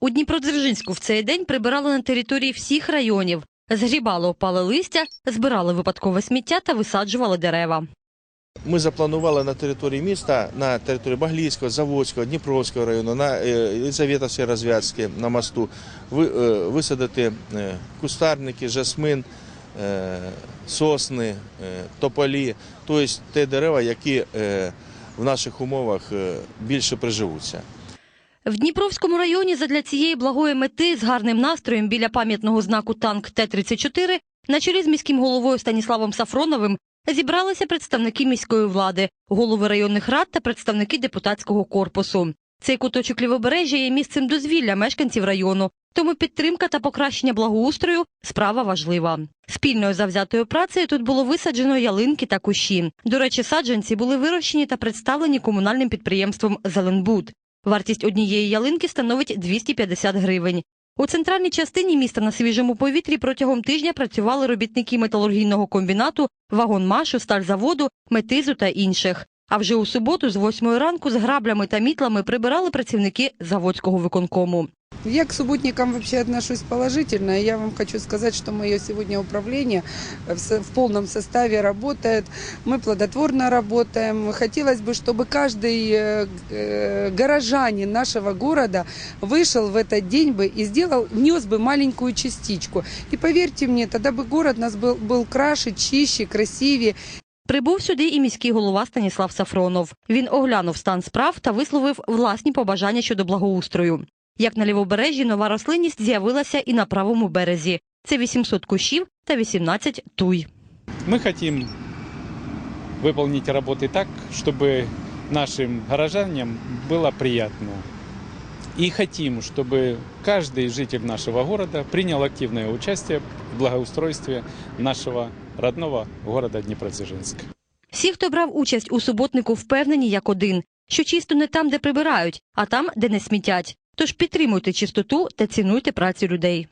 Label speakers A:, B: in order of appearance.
A: У Дніпродзержинську в цей день прибирали на території всіх районів, згрібали опале листя, збирали випадкове сміття та висаджували дерева.
B: Ми запланували на території міста, на території Баглійського, Заводського, Дніпровського району, на е, Єлизаветовській розв'язці на мосту е, висадити е, кустарники, жасмин, е, сосни, е, тополі, тобто ті дерева, які е, в наших умовах е, більше приживуться.
A: В Дніпровському районі задля цієї благої мети з гарним настроєм біля пам'ятного знаку танк Т-34 на чолі з міським головою Станіславом Сафроновим зібралися представники міської влади, голови районних рад та представники депутатського корпусу. Цей куточок лівобережжя є місцем дозвілля мешканців району, тому підтримка та покращення благоустрою справа важлива. Спільною завзятою працею тут було висаджено ялинки та кущі. До речі, саджанці були вирощені та представлені комунальним підприємством Зеленбуд. Вартість однієї ялинки становить 250 гривень. У центральній частині міста на свіжому повітрі протягом тижня працювали робітники металургійного комбінату, вагонмашу, стальзаводу, метизу та інших. А вже у суботу з 8 ранку з граблями та мітлами прибирали працівники заводського виконкому.
C: Я к субботникам вообще отношусь положительно. и Я вам хочу сказать, что мое сегодня управление в со- в полном составе работает. Мы плодотворно работаем. Хотелось бы, чтобы каждый э, э, горожанин нашего города вышел в этот день бы и сделал, внес бы маленькую частичку. И поверьте мне, тогда бы город у нас был, был краше, чище, красивее.
A: Прибув сюди і міський голова Станіслав Сафронов. Він оглянув стан справ та висловив власні побажання щодо благоустрою. Як на лівобережжі, нова рослинність з'явилася і на правому березі. Це 800 кущів та 18 туй.
D: Мы хотим выполнить работы так, чтобы нашим горожанам было приятно. И хотим, чтобы каждый житель нашего города принял активное участие в благоустройстве нашего родного города Днепродзержинска.
A: Всі, хто брав участь у суботнику, впевнені як один, що чисто не там, де прибирають, а там, де не смітять. Тож підтримуйте чистоту та цінуйте працю людей.